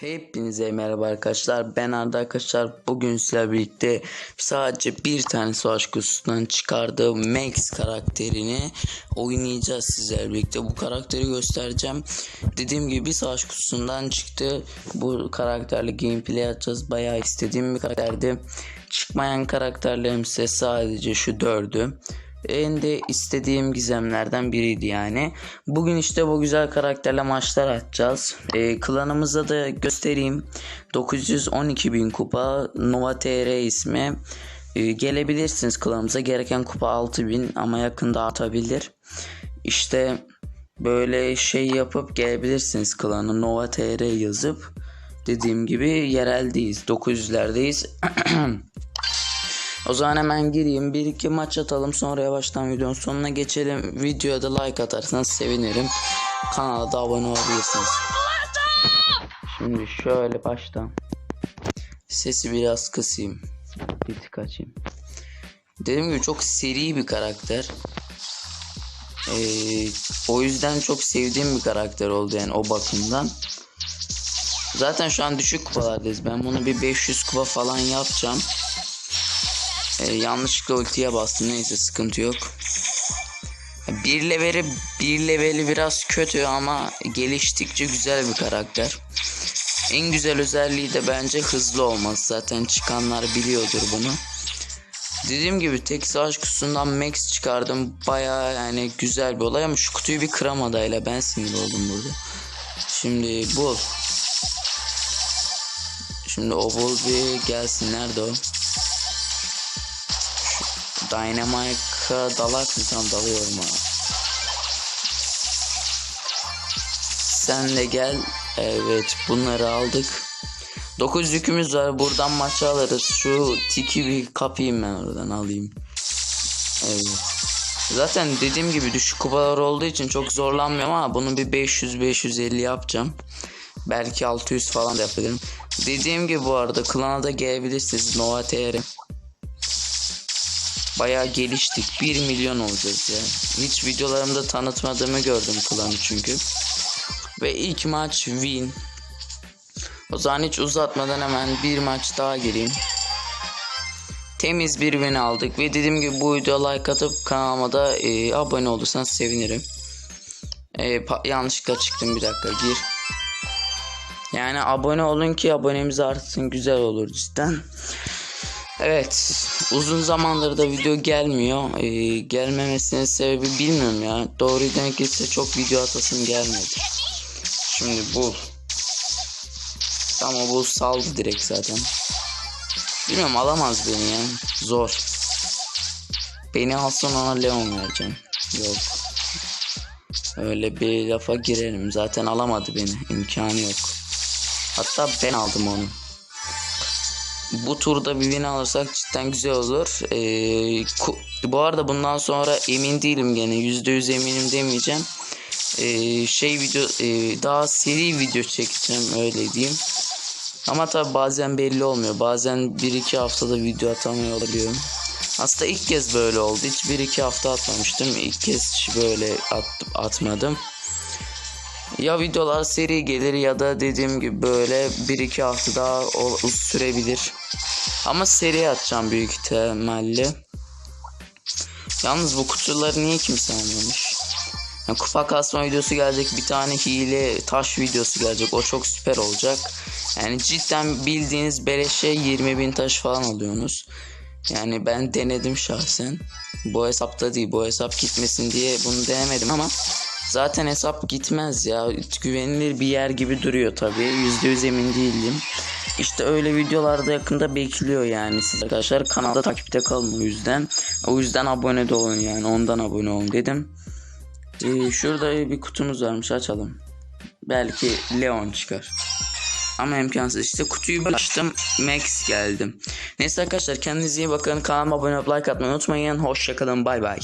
Hepinize merhaba arkadaşlar. Ben Arda arkadaşlar. Bugün sizlerle birlikte sadece bir tane savaş kutusundan çıkardığım Max karakterini oynayacağız sizlerle birlikte. Bu karakteri göstereceğim. Dediğim gibi savaş kutusundan çıktı. Bu karakterle gameplay atacağız. Bayağı istediğim bir karakterdi. Çıkmayan karakterlerim ise sadece şu dördü. En de istediğim gizemlerden biriydi yani. Bugün işte bu güzel karakterle maçlar atacağız. Ee, klanımızda da göstereyim. 912 bin kupa Nova TR ismi. Ee, gelebilirsiniz klanımıza. Gereken kupa 6000 ama yakında artabilir. İşte böyle şey yapıp gelebilirsiniz klanı Nova TR yazıp. Dediğim gibi yereldeyiz. 900'lerdeyiz. O zaman hemen gireyim. Bir iki maç atalım. Sonra yavaştan videonun sonuna geçelim. Videoya da like atarsanız sevinirim. Kanala da abone olabilirsiniz. Şimdi şöyle baştan. Sesi biraz kısayım. Bir tık açayım. Dediğim gibi çok seri bir karakter. Ee, o yüzden çok sevdiğim bir karakter oldu yani o bakımdan. Zaten şu an düşük kupalardayız. Ben bunu bir 500 kupa falan yapacağım. Ee, yanlışlıkla ultiye bastım. Neyse sıkıntı yok. Bir leveli, bir leveli biraz kötü ama geliştikçe güzel bir karakter. En güzel özelliği de bence hızlı olması. Zaten çıkanlar biliyordur bunu. Dediğim gibi tek savaş kutusundan Max çıkardım. Baya yani güzel bir olay ama şu kutuyu bir kıramadayla ben sinir oldum burada. Şimdi bul. Şimdi o bul bir gelsin. Nerede o? Dynamite'a dalak mı? Tam dalıyorum abi. Sen de gel. Evet bunları aldık. 9 yükümüz var. Buradan maçı alırız. Şu tiki bir kapayım ben oradan alayım. Evet. Zaten dediğim gibi düşük kupalar olduğu için çok zorlanmıyorum ama bunu bir 500-550 yapacağım. Belki 600 falan da yapabilirim. Dediğim gibi bu arada klana da gelebilirsiniz. Nova TR. Bayağı geliştik. 1 milyon olacağız ya. Hiç videolarımda tanıtmadığımı gördüm klanı çünkü. Ve ilk maç win. O zaman hiç uzatmadan hemen bir maç daha gireyim. Temiz bir win aldık ve dediğim gibi bu videoya like atıp kanalıma da e, abone olursanız sevinirim. E, yanlışlıkla çıktım bir dakika gir. Yani abone olun ki abonemiz artsın güzel olur cidden. Evet uzun zamandır da video gelmiyor. Ee, gelmemesinin sebebi bilmiyorum ya. Doğru demek gerekirse çok video atasım gelmedi. Şimdi bu. Ama bu saldı direkt zaten. Bilmiyorum alamaz beni ya. Zor. Beni alsın ona Leon vereceğim. Yok. Öyle bir lafa girelim. Zaten alamadı beni. İmkanı yok. Hatta ben aldım onu bu turda bir win alırsak cidden güzel olur. Ee, bu arada bundan sonra emin değilim gene %100 eminim demeyeceğim. Ee, şey video e, daha seri video çekeceğim öyle diyeyim. Ama tabi bazen belli olmuyor. Bazen 1-2 haftada video atamıyor olabiliyorum. Aslında ilk kez böyle oldu. Hiç 1-2 hafta atmamıştım. İlk kez böyle at, atmadım. Ya videolar seri gelir ya da dediğim gibi böyle 1-2 hafta daha sürebilir. Ama seri atacağım büyük ihtimalle. Yalnız bu kutuları niye kimse almamış? Yani kupa kasma videosu gelecek. Bir tane hile taş videosu gelecek. O çok süper olacak. Yani cidden bildiğiniz beleşe 20 bin taş falan alıyorsunuz. Yani ben denedim şahsen. Bu hesapta değil. Bu hesap gitmesin diye bunu denemedim ama Zaten hesap gitmez ya. Güvenilir bir yer gibi duruyor tabii. %100 emin değilim. İşte öyle videolarda yakında bekliyor yani siz arkadaşlar. Kanalda takipte kalın o yüzden. O yüzden abone de olun yani. Ondan abone olun dedim. Ee, şurada bir kutumuz varmış açalım. Belki Leon çıkar. Ama imkansız işte kutuyu açtım Max geldim. Neyse arkadaşlar kendinize iyi bakın kanalıma abone olup like atmayı unutmayın. Hoşçakalın bay bay.